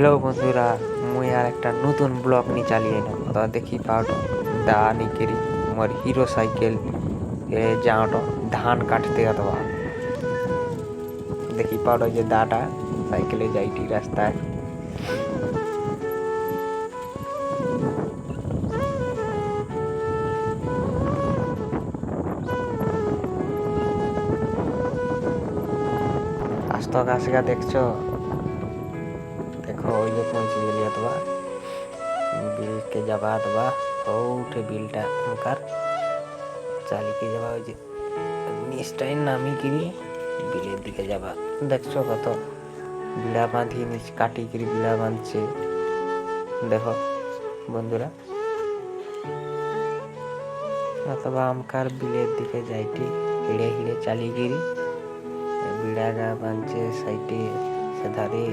Hello বন্ধুরা, মুই আর একটা নতুন ব্লগ নি চালিয়ে এলাম। তো দেখি পাওটো দা নিকেরি মোর হিরো সাইকেল এ যাওটো ধান কাটতে অথবা দেখি পাওটো যে দাটা সাইকেলে যাইটি রাস্তায়। আস্ত গাছগা দেখছ? বিলকে যাবা অথবা ওঠে বিলটা ওখার চালিকে যাবা ওই যে নিচটাই নামি কিরি বিলের দিকে যাবা দেখছ কত? বিড়া বাঁধি নিচ কাটি কিরি বিড়া বাঁধছে। দেখো বন্ধুরা, অথবা আমকার বিলের দিকে যাইটি হিড়ে হিড়ে চালি গিরি বিড়া গা বাঁধছে সাইডে সেধারে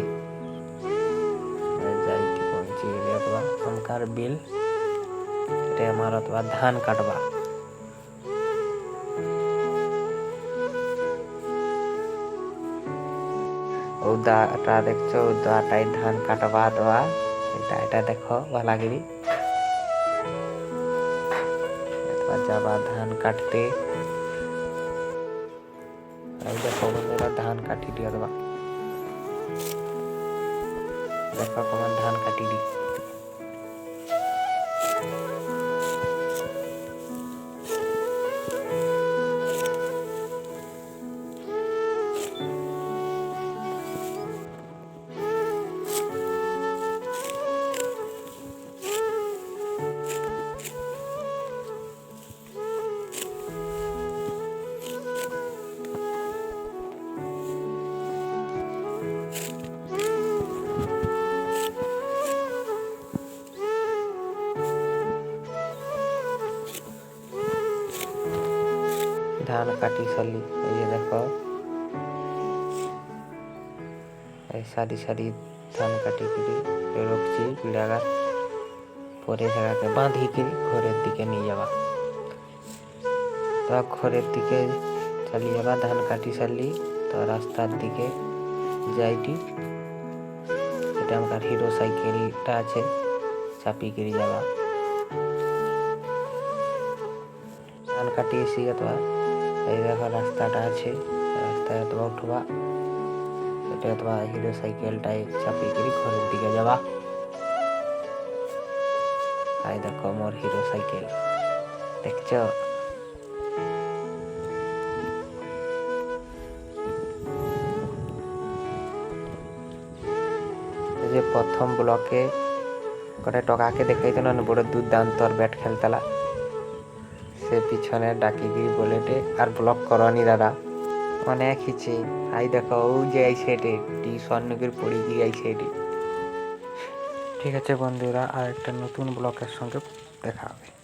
আমকার বিল এটা আমার অথবা ধান কাটবা। ও দাটা দেখছ ও দাটাই ধান কাটবা দেওয়া এটা এটা দেখো ভালাগিরি যাবা ধান কাটতে। দেখো বন্ধুরা, ধান কাটি দিয়ে দেবা দেখো কমান ধান কাটি দি ধান কাটি সারি এই যে দেখো। এই সারি সারি ধান কাটি কিরি রাখছি পিড়াগার পরে সেটাকে বাঁধি কিরি ঘরের দিকে নিয়ে যাবা। তো ঘরের দিকে চালিয়ে যাবা, ধান কাটি সারলি তো রাস্তার দিকে যাইটি। এটা আমার হিরো সাইকেলটা আছে, চাপি কিরি যাবা। ধান কাটি এসে অথবা এই দেখো রাস্তাটা আছে, রাস্তায় অথবা উঠবা এটা অথবা হিরো সাইকেলটাই চাপিয়ে করে ঘরের দিকে যাবা। আই দেখো মোর হিরো সাইকেল, দেখছ? এই যে প্রথম ব্লকে গোটে টকাকে দেখাইতো না, বড় দুর্দান্তর ব্যাট খেলতালা। সে পিছনে ডাকি দিই বলেটে আর ব্লক করনি দাদা। অনেক হিচে আই দেখো, ও যে আই সেটে টি স্বর্ণকের পড়ি গিয়ে আই সেটে ঠিক আছে বন্ধুরা, আর একটা নতুন ব্লকের সঙ্গে দেখা হবে।